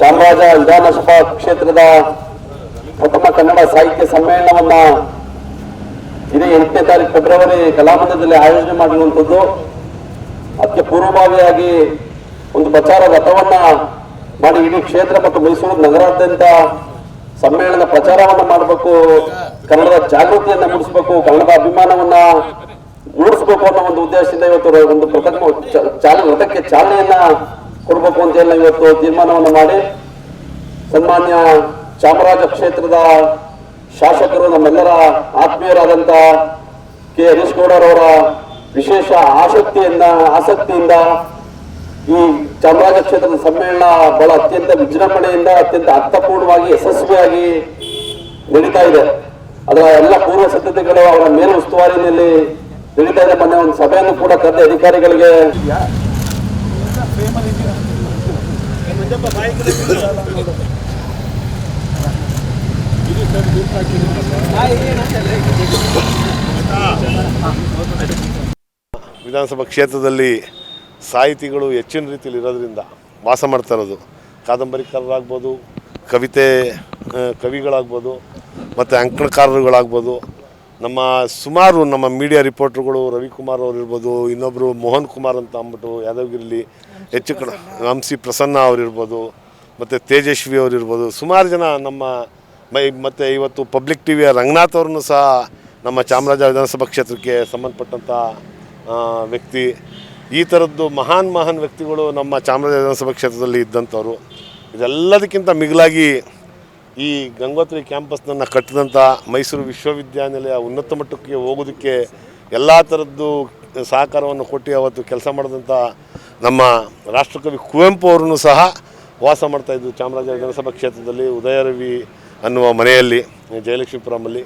ಚಾಮರಾಜ ವಿಧಾನಸಭಾ ಕ್ಷೇತ್ರದ ಪ್ರಥಮ ಕನ್ನಡ ಸಾಹಿತ್ಯ ಸಮ್ಮೇಳನವನ್ನ ಇದೇ ಎಂಟನೇ ತಾರೀಕು ಫೆಬ್ರವರಿ ಕಲಾಮಂದಿರದಲ್ಲಿ ಆಯೋಜನೆ ಮಾಡಿರುವಂಥದ್ದು. ಅದಕ್ಕೆ ಪೂರ್ವಭಾವಿಯಾಗಿ ಒಂದು ಪ್ರಚಾರ ರಥವನ್ನ ಮಾಡಿ ಇಡೀ ಕ್ಷೇತ್ರ ಮತ್ತು ಮೈಸೂರು ನಗರಾದ್ಯಂತ ಸಮ್ಮೇಳನ ಪ್ರಚಾರವನ್ನ ಮಾಡಬೇಕು, ಕನ್ನಡದ ಜಾಗೃತಿಯನ್ನ ಮೂಡಿಸಬೇಕು, ಕನ್ನಡದ ಅಭಿಮಾನವನ್ನ ಮೂಡಿಸಬೇಕು ಅನ್ನೋ ಒಂದು ಉದ್ದೇಶದಿಂದ ಇವತ್ತು ಒಂದು ಪ್ರಥಮ ಚಾಲನೆ ಚಾಲ ರಥಕ್ಕೆ ಚಾಲನೆಯನ್ನ ಕೊಡಬೇಕು ಅಂತ ಹೇಳಿ ನಾವು ಇವತ್ತು ತೀರ್ಮಾನವನ್ನು ಮಾಡಿ ಸನ್ಮಾನ್ಯ ಚಾಮರಾಜ ಕ್ಷೇತ್ರದ ಶಾಸಕರು ನಮ್ಮೆಲ್ಲರ ಆತ್ಮೀಯರಾದಂತ ಕೆ ಹರೀಶ್ ಗೌಡರವರ ವಿಶೇಷ ಆಸಕ್ತಿಯಿಂದ ಆಸಕ್ತಿಯಿಂದ ಈ ಚಾಮರಾಜ ಕ್ಷೇತ್ರದ ಸಮ್ಮೇಳನ ಬಹಳ ಅತ್ಯಂತ ವಿಜೃಂಭಣೆಯಿಂದ ಅತ್ಯಂತ ಅರ್ಥಪೂರ್ಣವಾಗಿ, ಯಶಸ್ವಿಯಾಗಿ ನಡೀತಾ ಇದೆ. ಅದರ ಎಲ್ಲ ಪೂರ್ವ ಸಿದ್ಧತೆಗಳು ಅವರ ಮೇಲು ಉಸ್ತುವಾರಿನಲ್ಲಿ ನಡೀತಾ ಇದೆ. ಮೊನ್ನೆ ಒಂದು ಸಭೆಯನ್ನು ಕೂಡ ಕರೆದ ಅಧಿಕಾರಿಗಳಿಗೆ ವಿಧಾನಸಭಾ ಕ್ಷೇತ್ರದಲ್ಲಿ ಸಾಹಿತಿಗಳು ಹೆಚ್ಚಿನ ರೀತಿಯಲ್ಲಿ ಇರೋದ್ರಿಂದ ವಾಸ ಮಾಡ್ತಾ ಇರೋದು. ಕಾದಂಬರಿಕಾರರಾಗ್ಬೋದು ಕವಿತೆ ಕವಿಗಳಾಗ್ಬೋದು ಮತ್ತು ಅಂಕಣಕಾರರುಗಳಾಗ್ಬೋದು. ನಮ್ಮ ಸುಮಾರು ನಮ್ಮ ಮೀಡಿಯಾ ರಿಪೋರ್ಟರ್ಗಳು ರವಿಕುಮಾರ್ ಅವರು ಇರ್ಬೋದು ಇನ್ನೊಬ್ಬರು ಮೋಹನ್ ಕುಮಾರ್ ಅಂತ ಅಂದ್ಬಿಟ್ಟು ಯಾದಗಿರಿಲಿ ಹೆಚ್ಚು ಕಡೆ ಸಿ ಪ್ರಸನ್ನ ಅವರಿರ್ಬೋದು ಮತ್ತು ತೇಜಸ್ವಿ ಅವರು ಇರ್ಬೋದು, ಸುಮಾರು ಜನ ನಮ್ಮ ಮೈ, ಮತ್ತು ಇವತ್ತು ಪಬ್ಲಿಕ್ ಟಿ ವಿಯ ರಂಗನಾಥ್ ಅವ್ರನ್ನೂ ಸಹ ನಮ್ಮ ಚಾಮರಾಜ ವಿಧಾನಸಭಾ ಕ್ಷೇತ್ರಕ್ಕೆ ಸಂಬಂಧಪಟ್ಟಂಥ ವ್ಯಕ್ತಿ. ಈ ಥರದ್ದು ಮಹಾನ್ ಮಹಾನ್ ವ್ಯಕ್ತಿಗಳು ನಮ್ಮ ಚಾಮರಾಜ ವಿಧಾನಸಭಾ ಕ್ಷೇತ್ರದಲ್ಲಿ ಇದ್ದಂಥವ್ರು. ಇದೆಲ್ಲದಕ್ಕಿಂತ ಮಿಗಿಲಾಗಿ ಈ ಗಂಗೋತ್ರಿ ಕ್ಯಾಂಪಸ್ನನ್ನು ಕಟ್ಟಿದಂಥ ಮೈಸೂರು ವಿಶ್ವವಿದ್ಯಾನಿಲಯ ಉನ್ನತ ಮಟ್ಟಕ್ಕೆ ಹೋಗೋದಕ್ಕೆ ಎಲ್ಲ ಥರದ್ದು ಸಹಕಾರವನ್ನು ಕೊಟ್ಟು ಅವತ್ತು ಕೆಲಸ ಮಾಡಿದಂಥ ನಮ್ಮ ರಾಷ್ಟ್ರಕವಿ ಕುವೆಂಪು ಅವರನ್ನು ಸಹ ವಾಸ ಮಾಡ್ತಾಯಿದ್ದು ಚಾಮರಾಜ ವಿಧಾನಸಭಾ ಕ್ಷೇತ್ರದಲ್ಲಿ ಉದಯರವಿ ಅನ್ನುವ ಮನೆಯಲ್ಲಿ, ಜಯಲಕ್ಷ್ಮೀಪುರಮಲ್ಲಿ.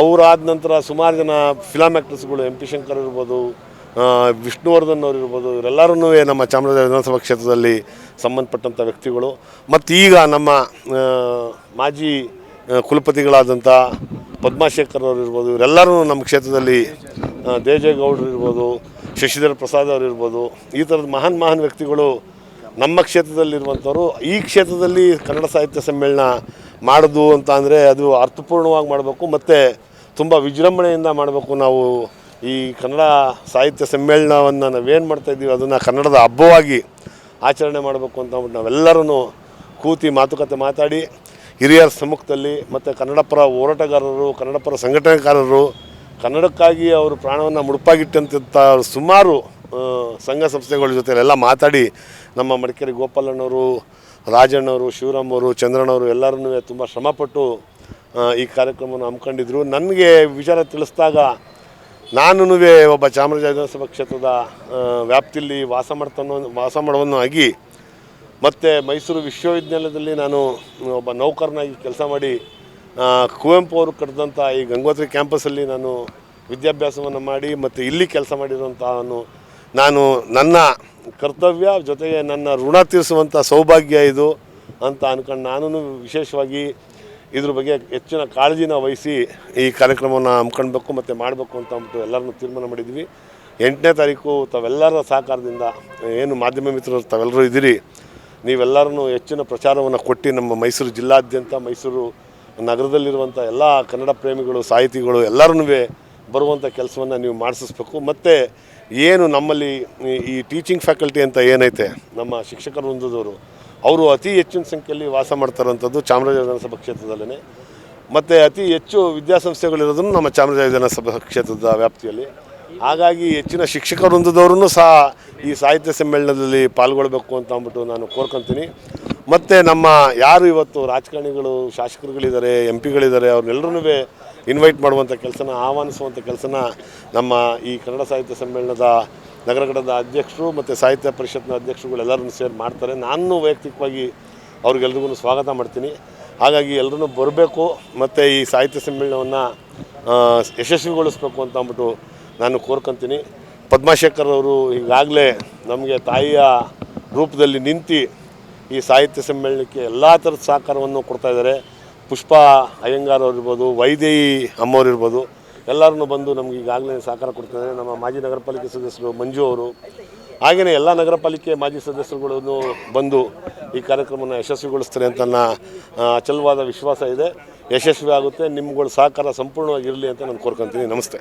ಅವರಾದ ನಂತರ ಸುಮಾರು ಜನ ಫಿಲಮ್ ಆ್ಯಕ್ಟರ್ಸ್ಗಳು ಎಂ ಪಿ ಶಂಕರ್ ಇರ್ಬೋದು ವಿಷ್ಣುವರ್ಧನ್ ಅವರು ಇರ್ಬೋದು ಇವರೆಲ್ಲರೂ ನಮ್ಮ ಚಾಮರಾಜ ವಿಧಾನಸಭಾ ಕ್ಷೇತ್ರದಲ್ಲಿ ಸಂಬಂಧಪಟ್ಟಂಥ ವ್ಯಕ್ತಿಗಳು. ಮತ್ತು ಈಗ ನಮ್ಮ ಮಾಜಿ ಕುಲಪತಿಗಳಾದಂಥ ಪದ್ಮಾಶೇಖರ್ ಅವರು ಇರ್ಬೋದು, ಇವರೆಲ್ಲರೂ ನಮ್ಮ ಕ್ಷೇತ್ರದಲ್ಲಿ ದೇಜೇಗೌಡರು ಇರ್ಬೋದು, ಶಶಿಧರ್ ಪ್ರಸಾದ್ ಅವರು ಇರ್ಬೋದು, ಈ ಥರದ ಮಹಾನ್ ಮಹಾನ್ ವ್ಯಕ್ತಿಗಳು ನಮ್ಮ ಕ್ಷೇತ್ರದಲ್ಲಿರುವಂಥವ್ರು ಈ ಕ್ಷೇತ್ರದಲ್ಲಿ ಕನ್ನಡ ಸಾಹಿತ್ಯ ಸಮ್ಮೇಳನ ಮಾಡೋದು ಅಂತ ಅಂದರೆ ಅದು ಅರ್ಥಪೂರ್ಣವಾಗಿ ಮಾಡಬೇಕು, ಮತ್ತು ತುಂಬ ವಿಜೃಂಭಣೆಯಿಂದ ಮಾಡಬೇಕು. ನಾವು ಈ ಕನ್ನಡ ಸಾಹಿತ್ಯ ಸಮ್ಮೇಳನವನ್ನು ನಾವೇನು ಮಾಡ್ತಾಯಿದ್ದೀವಿ ಅದನ್ನು ಕನ್ನಡದ ಹಬ್ಬವಾಗಿ ಆಚರಣೆ ಮಾಡಬೇಕು ಅಂತ ಅಂದ್ಬಿಟ್ಟು ನಾವೆಲ್ಲರೂ ಕೂತಿ ಮಾತುಕತೆ ಮಾತಾಡಿ ಹಿರಿಯರ ಸಮ್ಮುಖದಲ್ಲಿ ಮತ್ತು ಕನ್ನಡಪರ ಹೋರಾಟಗಾರರು, ಕನ್ನಡಪರ ಸಂಘಟನೆಕಾರರು, ಕನ್ನಡಕ್ಕಾಗಿ ಅವರು ಪ್ರಾಣವನ್ನು ಮುಡುಪಾಗಿಟ್ಟಂತ ಸುಮಾರು ಸಂಘ ಸಂಸ್ಥೆಗಳ ಜೊತೆ ಎಲ್ಲ ಮಾತಾಡಿ ನಮ್ಮ ಮಡಿಕೇರಿ ಗೋಪಾಲಣ್ಣವರು, ರಾಜಣ್ಣವರು, ಶಿವರಾಮವರು, ಚಂದ್ರಣ್ಣವರು ಎಲ್ಲರೂ ತುಂಬ ಶ್ರಮಪಟ್ಟು ಈ ಕಾರ್ಯಕ್ರಮವನ್ನು ಹಮ್ಮಿಕೊಂಡಿದ್ರು. ನನಗೆ ವಿಚಾರ ತಿಳಿಸಿದಾಗ ನಾನು ಒಬ್ಬ ಚಾಮರಾಜ ವಿಧಾನಸಭಾ ಕ್ಷೇತ್ರದ ವ್ಯಾಪ್ತಿಯಲ್ಲಿ ವಾಸ ಮಾಡ್ತಾನೋ, ವಾಸ ಮಾಡುವನು ಆಗಿ ಮತ್ತು ಮೈಸೂರು ವಿಶ್ವವಿದ್ಯಾಲಯದಲ್ಲಿ ನಾನು ಒಬ್ಬ ನೌಕರನಾಗಿ ಕೆಲಸ ಮಾಡಿ ಕುವೆಂಪು ಅವರು ಕಟ್ಟಿದಂಥ ಈ ಗಂಗೋತ್ರಿ ಕ್ಯಾಂಪಸ್ಸಲ್ಲಿ ನಾನು ವಿದ್ಯಾಭ್ಯಾಸವನ್ನು ಮಾಡಿ ಮತ್ತು ಇಲ್ಲಿ ಕೆಲಸ ಮಾಡಿರುವಂಥ ನಾನು ನಾನು ನನ್ನ ಕರ್ತವ್ಯ ಜೊತೆಗೆ ನನ್ನ ಋಣ ತೀರಿಸುವಂಥ ಸೌಭಾಗ್ಯ ಇದು ಅಂತ ಅಂದ್ಕೊಂಡು ನಾನು ವಿಶೇಷವಾಗಿ ಇದ್ರ ಬಗ್ಗೆ ಹೆಚ್ಚಿನ ಕಾಳಜಿನ ವಹಿಸಿ ಈ ಕಾರ್ಯಕ್ರಮವನ್ನು ಹಮ್ಕೊಳ್ಬೇಕು ಮತ್ತು ಮಾಡಬೇಕು ಅಂತ ಅಂದ್ಬಿಟ್ಟು ಎಲ್ಲರನ್ನೂ ತೀರ್ಮಾನ ಮಾಡಿದ್ವಿ. ಎಂಟನೇ ತಾರೀಕು ತಾವೆಲ್ಲರ ಸಹಕಾರದಿಂದ, ಏನು ಮಾಧ್ಯಮ ಮಿತ್ರರು ತಾವೆಲ್ಲರೂ ಇದ್ದೀರಿ ನೀವೆಲ್ಲರೂ ಹೆಚ್ಚಿನ ಪ್ರಚಾರವನ್ನು ಕೊಟ್ಟು ನಮ್ಮ ಮೈಸೂರು ಜಿಲ್ಲಾದ್ಯಂತ, ಮೈಸೂರು ನಗರದಲ್ಲಿರುವಂಥ ಎಲ್ಲ ಕನ್ನಡ ಪ್ರೇಮಿಗಳು, ಸಾಹಿತಿಗಳು ಎಲ್ಲರೂ ಬರುವಂಥ ಕೆಲಸವನ್ನು ನೀವು ಮಾಡಿಸಬೇಕು ಮತ್ತು ಏನು ನಮ್ಮಲ್ಲಿ ಈ- ಟೀಚಿಂಗ್ ಫ್ಯಾಕಲ್ಟಿ ಅಂತ ಏನೈತೆ, ನಮ್ಮ ಶಿಕ್ಷಕರು ಹೊಂದಿದವರು ಅವರು ಅತಿ ಹೆಚ್ಚಿನ ಸಂಖ್ಯೆಯಲ್ಲಿ ವಾಸ ಮಾಡ್ತಾರಂಥದ್ದು ಚಾಮರಾಜ ವಿಧಾನಸಭಾ ಕ್ಷೇತ್ರದಲ್ಲೇ ಮತ್ತು ಅತಿ ಹೆಚ್ಚು ವಿದ್ಯಾಸಂಸ್ಥೆಗಳಿರೋದನ್ನು ನಮ್ಮ ಚಾಮರಾಜ ವಿಧಾನಸಭಾ ಕ್ಷೇತ್ರದ ವ್ಯಾಪ್ತಿಯಲ್ಲಿ. ಹಾಗಾಗಿ ಹೆಚ್ಚಿನ ಶಿಕ್ಷಕ ವೃಂದದವ್ರೂ ಸಹ ಈ ಸಾಹಿತ್ಯ ಸಮ್ಮೇಳನದಲ್ಲಿ ಪಾಲ್ಗೊಳ್ಬೇಕು ಅಂತ ಅಂದ್ಬಿಟ್ಟು ನಾನು ಕೋರ್ಕೊತೀನಿ. ಮತ್ತು ನಮ್ಮ ಯಾರು ಇವತ್ತು ರಾಜಕಾರಣಿಗಳು, ಶಾಸಕರುಗಳಿದ್ದಾರೆ ಎಂ ಪಿಗಳಿದ್ದಾರೆ ಅವ್ರನ್ನೆಲ್ಲರೂ ಇನ್ವೈಟ್ ಮಾಡುವಂಥ ಕೆಲಸನ ಆಹ್ವಾನಿಸುವಂಥ ಕೆಲಸನ ನಮ್ಮ ಈ ಕನ್ನಡ ಸಾಹಿತ್ಯ ಸಮ್ಮೇಳನದ ನಗರ ಘಟಕದ ಅಧ್ಯಕ್ಷರು ಮತ್ತು ಸಾಹಿತ್ಯ ಪರಿಷತ್ನ ಅಧ್ಯಕ್ಷರುಗಳು ಎಲ್ಲರನ್ನು ಸೇರಿ ಮಾಡ್ತಾರೆ. ನಾನು ವೈಯಕ್ತಿಕವಾಗಿ ಅವ್ರಿಗೆಲ್ರಿಗೂ ಸ್ವಾಗತ ಮಾಡ್ತೀನಿ. ಹಾಗಾಗಿ ಎಲ್ಲರೂ ಬರಬೇಕು ಮತ್ತು ಈ ಸಾಹಿತ್ಯ ಸಮ್ಮೇಳನವನ್ನು ಯಶಸ್ವಿಗೊಳಿಸ್ಬೇಕು ಅಂತ ಅಂದ್ಬಿಟ್ಟು ನಾನು ಕೋರ್ಕೊತೀನಿ. ಪದ್ಮಾಶೇಖರ್ ಅವರು ಈಗಾಗಲೇ ನಮಗೆ ತಾಯಿಯ ರೂಪದಲ್ಲಿ ನಿಂತು ಈ ಸಾಹಿತ್ಯ ಸಮ್ಮೇಳನಕ್ಕೆ ಎಲ್ಲ ಥರದ ಸಹಕಾರವನ್ನು ಕೊಡ್ತಾ ಇದ್ದಾರೆ. ಪುಷ್ಪ ಅಯ್ಯಂಗಾರ್ ಅವರಿರ್ಬೋದು ವೈದೇಹಿ ಅಮ್ಮವ್ರು ಇರ್ಬೋದು ಎಲ್ಲರೂ ಬಂದು ನಮಗೆ ಈಗಾಗಲೇ ಸಹಕಾರ ಕೊಡ್ತಿದ್ದಾರೆ. ನಮ್ಮ ಮಾಜಿ ನಗರ ಪಾಲಿಕೆ ಸದಸ್ಯರು ಮಂಜು ಅವರು ಹಾಗೆಯೇ ಎಲ್ಲ ನಗರ ಪಾಲಿಕೆ ಮಾಜಿ ಸದಸ್ಯರುಗಳನ್ನು ಬಂದು ಈ ಕಾರ್ಯಕ್ರಮವನ್ನು ಯಶಸ್ವಿಗೊಳಿಸ್ತಾರೆ ಅಂತ ನನ್ನ ಅಚಲವಾದ ವಿಶ್ವಾಸ ಇದೆ. ಯಶಸ್ವಿ ಆಗುತ್ತೆ. ನಿಮ್ಗಳ ಸಹಕಾರ ಸಂಪೂರ್ಣವಾಗಿರಲಿ ಅಂತ ನಾನು ಕೋರ್ಕೊತೀನಿ. ನಮಸ್ತೆ.